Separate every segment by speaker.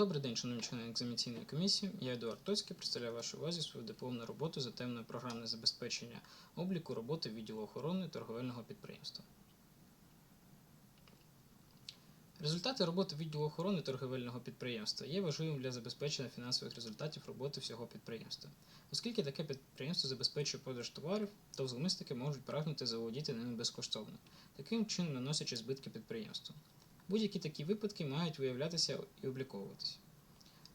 Speaker 1: Добрий день, шановні члени екзаменаційної комісії. Я Едуард Тоцький, представляю вашій увазі свою дипломну роботу за темою програмне забезпечення обліку роботи відділу охорони торговельного підприємства. Результати роботи відділу охорони торговельного підприємства є важливим для забезпечення фінансових результатів роботи всього підприємства. Оскільки таке підприємство забезпечує продаж товарів, то зловмисники можуть прагнути заволодіти ними безкоштовно, таким чином наносячи збитки підприємству. Будь-які такі випадки мають виявлятися і обліковуватися.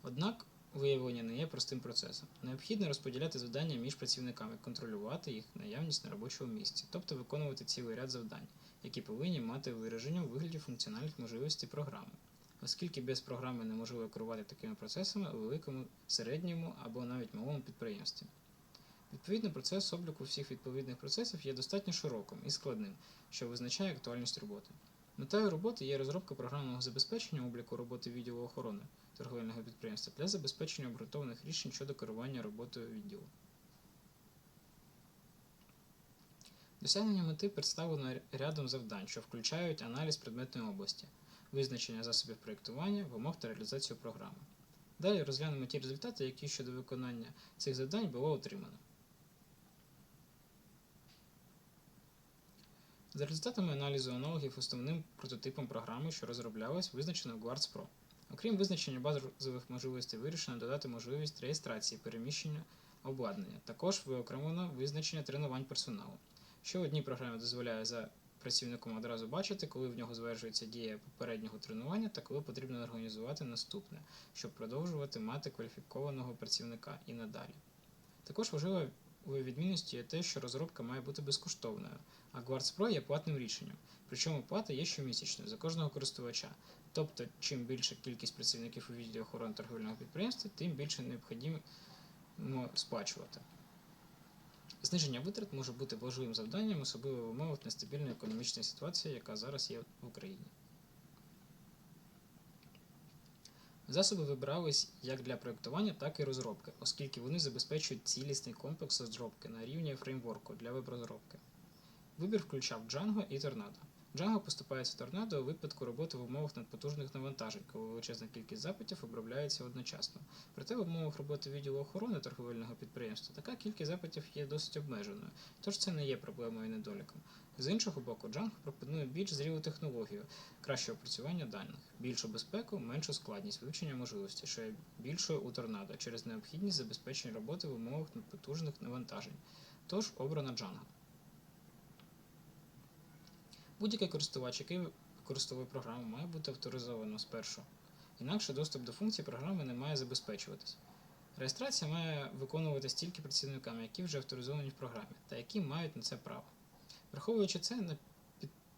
Speaker 1: Однак виявлення не є простим процесом. Необхідно розподіляти завдання між працівниками, контролювати їх наявність на робочому місці, тобто виконувати цілий ряд завдань, які повинні мати вираження у вигляді функціональних можливостей програми. Оскільки без програми неможливо керувати такими процесами у великому, середньому або навіть малому підприємстві. Відповідно, процес обліку всіх відповідних процесів є достатньо широким і складним, що визначає актуальність роботи. Метою роботи є розробка програмного забезпечення обліку роботи відділу охорони торговельного підприємства для забезпечення обґрунтованих рішень щодо керування роботою відділу. Досягнення мети представлено рядом завдань, що включають аналіз предметної області, визначення засобів проєктування, вимог та реалізацію програми. Далі розглянемо ті результати, які щодо виконання цих завдань було отримано. За результатами аналізу аналогів основним прототипом програми, що розроблялась, визначено Guards Pro. Окрім визначення базових можливостей, вирішено додати можливість реєстрації переміщення обладнання. Також виокремлено визначення тренувань персоналу, що в одній програмі дозволяє за працівником одразу бачити, коли в нього завершується дія попереднього тренування та коли потрібно організувати наступне, щоб продовжувати мати кваліфікованого працівника і надалі. Також важливо у відмінності є те, що розробка має бути безкоштовною, а Guards Pro є платним рішенням. Причому плата є щомісячною за кожного користувача. Тобто, чим більша кількість працівників у відділі охорони торговельного підприємства, тим більше необхідно сплачувати. Зниження витрат може бути важливим завданням, особливо в умовах нестабільної економічної ситуації, яка зараз є в Україні. Засоби вибирались як для проєктування, так і розробки, оскільки вони забезпечують цілісний комплекс розробки на рівні фреймворку для веб-розробки. Вибір включав Django і Tornado. Django поступається Tornado у випадку роботи в умовах надпотужних навантажень, коли величезна кількість запитів обробляється одночасно. Проте в умовах роботи відділу охорони торговельного підприємства така кількість запитів є досить обмеженою, тож це не є проблемою і недоліком. З іншого боку, Django пропонує більш зрілу технологію, краще опрацювання даних, більшу безпеку, меншу складність вивчення можливості, що є більшою у торнадо через необхідність забезпечення роботи в умовах надпотужних навантажень. Тож обрано Django. Будь-який користувач, який використовує програму, має бути авторизовано спершу. Інакше доступ до функцій програми не має забезпечуватись. Реєстрація має виконуватись тільки працівниками, які вже авторизовані в програмі, та які мають на це право. Враховуючи це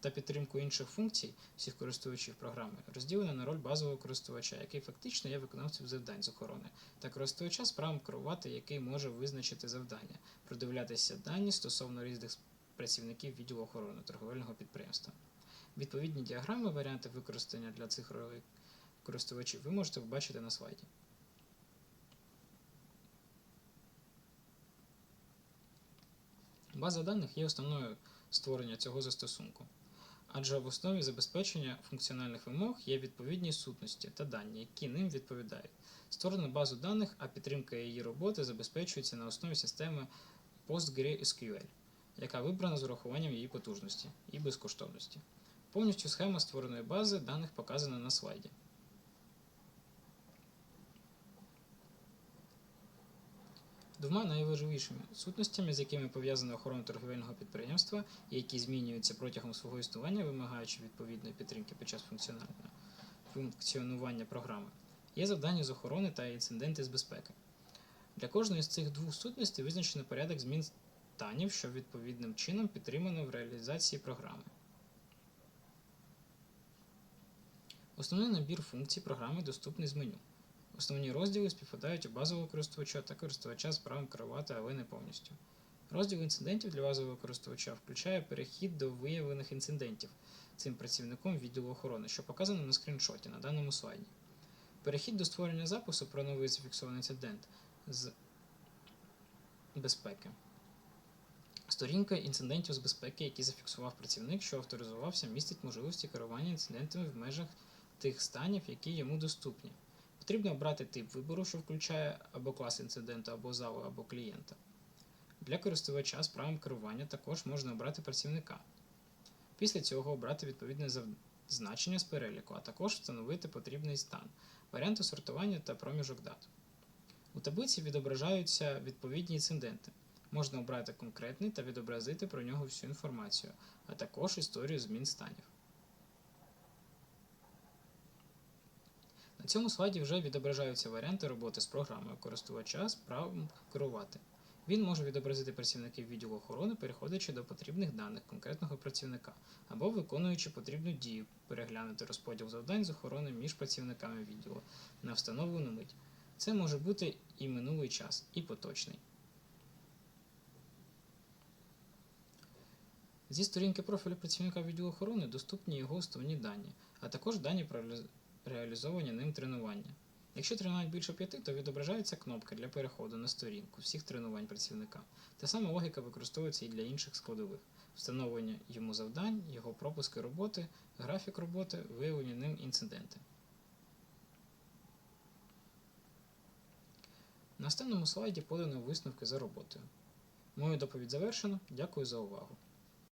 Speaker 1: та підтримку інших функцій всіх користувачів програми, розділено на роль базового користувача, який фактично є виконавцем завдань з охорони, та користувача з правом керувати, який може визначити завдання, продивлятися дані стосовно різних працівників відділу охорони торговельного підприємства. Відповідні діаграми, варіанти використання для цих ролей користувачів ви можете побачити на слайді. База даних є основною створення цього застосунку, адже в основі забезпечення функціональних вимог є відповідні сутності та дані, які ним відповідають. Створено базу даних, а підтримка її роботи забезпечується на основі системи PostgreSQL яка вибрана з урахуванням її потужності і безкоштовності. Повністю схема створеної бази даних показана на слайді. Двома найважливішими сутностями, з якими пов'язана охорона торговельного підприємства і які змінюються протягом свого існування, вимагаючи відповідної підтримки під час функціонування програми, є завдання з охорони та інциденти з безпеки. Для кожної з цих двох сутностей визначено порядок змін танів, що відповідним чином підтримано в реалізації програми. Основний набір функцій програми доступний з меню. Основні розділи співпадають у базового користувача та користувача з правом керувати, але не повністю. Розділ інцидентів для базового користувача включає перехід до виявлених інцидентів цим працівником відділу охорони, що показано на скріншоті на даному слайді. Перехід до створення запису про новий зафіксований інцидент з безпеки. Сторінка інцидентів з безпеки, які зафіксував працівник, що авторизувався, містить можливості керування інцидентами в межах тих станів, які йому доступні. Потрібно обрати тип вибору, що включає або клас інциденту, або залу, або клієнта. Для користувача з правом керування також можна обрати працівника. Після цього обрати відповідне значення з переліку, а також встановити потрібний стан, варіанти сортування та проміжок дат. У таблиці відображаються відповідні інциденти. Можна обрати конкретний та відобразити про нього всю інформацію, а також історію змін станів. На цьому слайді вже відображаються варіанти роботи з програмою користувача з правом керувати. Він може відобразити працівників відділу охорони, переходячи до потрібних даних конкретного працівника, або виконуючи потрібну дію, переглянути розподіл завдань з охорони між працівниками відділу на встановлену мить. Це може бути і минулий час, і поточний. Зі сторінки профілю працівника відділу охорони доступні його основні дані, а також дані про реалізовані ним тренування. Якщо тренувань більше п'яти, то відображається кнопка для переходу на сторінку всіх тренувань працівника. Та сама логіка використовується і для інших складових: встановлення йому завдань, його пропуски роботи, графік роботи, виявлені ним інциденти. На останньому слайді подано висновки за роботою. Мою доповідь завершено. Дякую за увагу.